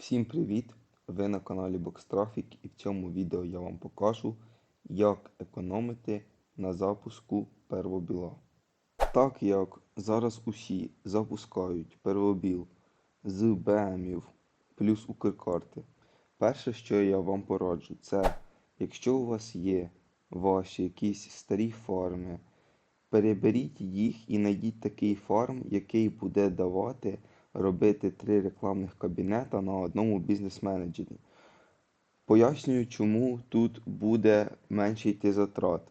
Всім привіт! Ви на каналі Boxtraffic і в цьому відео я вам покажу, як економити на запуску первобіла. Так як зараз усі запускають первобіл з БМів плюс Укркарти, перше, що я вам пораджу, це якщо у вас є ваші якісь старі фарми, переберіть їх і знайдіть такий фарм, який буде давати робити три рекламних кабінета на одному бізнес-менеджері. Пояснюю, чому тут буде менше йти затрат.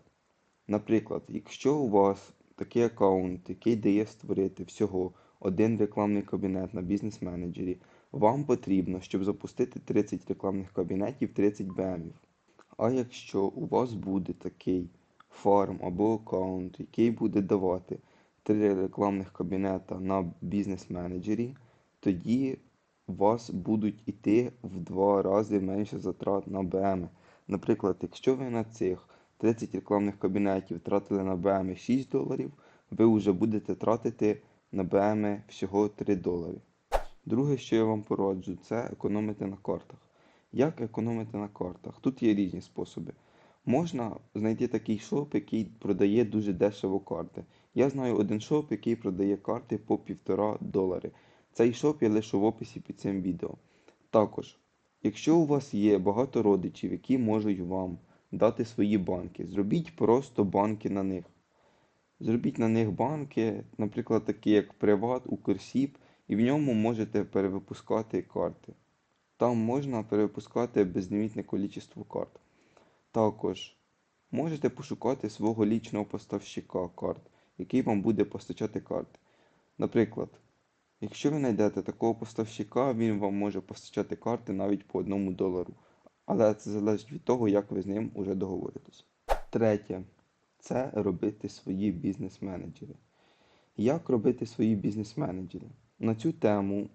Наприклад, якщо у вас такий аккаунт, який дає створити всього один рекламний кабінет на бізнес-менеджері, вам потрібно, щоб запустити 30 рекламних кабінетів, 30 БМів. А якщо у вас буде такий фарм або аккаунт, який буде давати три рекламних кабінета на бізнес-менеджері, тоді у вас будуть йти в два рази менше затрат на БМ. Наприклад, якщо ви на цих 30 рекламних кабінетів тратили на БМ 6 доларів, ви вже будете тратити на БМ всього 3 долари. Друге, що я вам пораджу, це економити на картах. Як економити на картах? Тут є різні способи. Можна знайти такий шоп, який продає дуже дешево карти. Я знаю один шоп, який продає карти по 1,5 долари. Цей шоп я лишу в описі під цим відео. Також, якщо у вас є багато родичів, які можуть вам дати свої банки, зробіть просто банки на них. Зробіть на них банки, наприклад, такі як Приват, Укрсіб, і в ньому можете перевипускати карти. Там можна перевипускати безлімітне кількість карт. Також можете пошукати свого лічного поставщика карт, який вам буде постачати карти. Наприклад, якщо ви знайдете такого поставщика, він вам може постачати карти навіть по одному долару. Але це залежить від того, як ви з ним уже договоритесь. Третє це робити свої бізнес-менеджери. Як робити свої бізнес-менеджери? На цю тему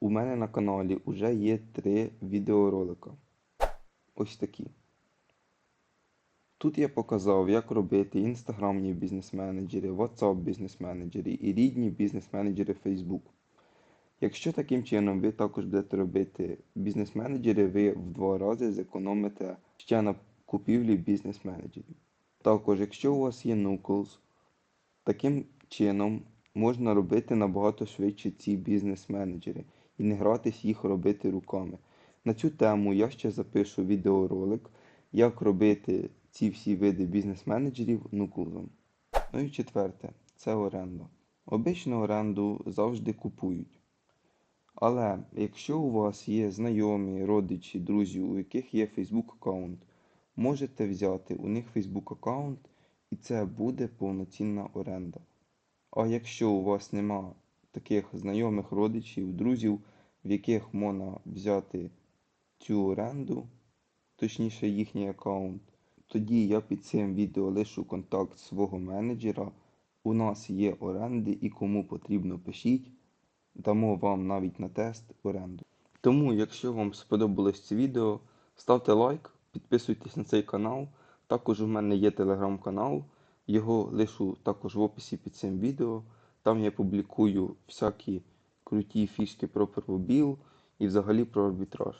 у мене на каналі вже є три відеоролика. Ось такі. Тут я показав, як робити інстаграмні бізнес-менеджери, WhatsApp бізнес-менеджери і рідні бізнес-менеджери Facebook. Якщо таким чином ви також будете робити бізнес-менеджери, ви в два рази зекономите ще на купівлі бізнес-менеджерів. Також, якщо у вас є Nucles, таким чином можна робити набагато швидше ці бізнес-менеджери і не гратись їх робити руками. На цю тему я ще запишу відеоролик, як робити ці всі види бізнес-менеджерів нуклзом. Ну і четверте це оренда. Обично оренду завжди купують. Але якщо у вас є знайомі, родичі, друзі, у яких є Facebook аккаунт, можете взяти у них Facebook аккаунт і це буде повноцінна оренда. А якщо у вас нема таких знайомих родичів, друзів, в яких можна взяти цю оренду, точніше їхній аккаунт, тоді я під цим відео лишу контакт свого менеджера. У нас є оренди і кому потрібно пишіть, дамо вам навіть на тест оренду. Тому, якщо вам сподобалось це відео, ставте лайк, підписуйтесь на цей канал. Також у мене є телеграм-канал, його лишу також в описі під цим відео. Там я публікую всякі круті фішки про первобіл і взагалі про арбітраж.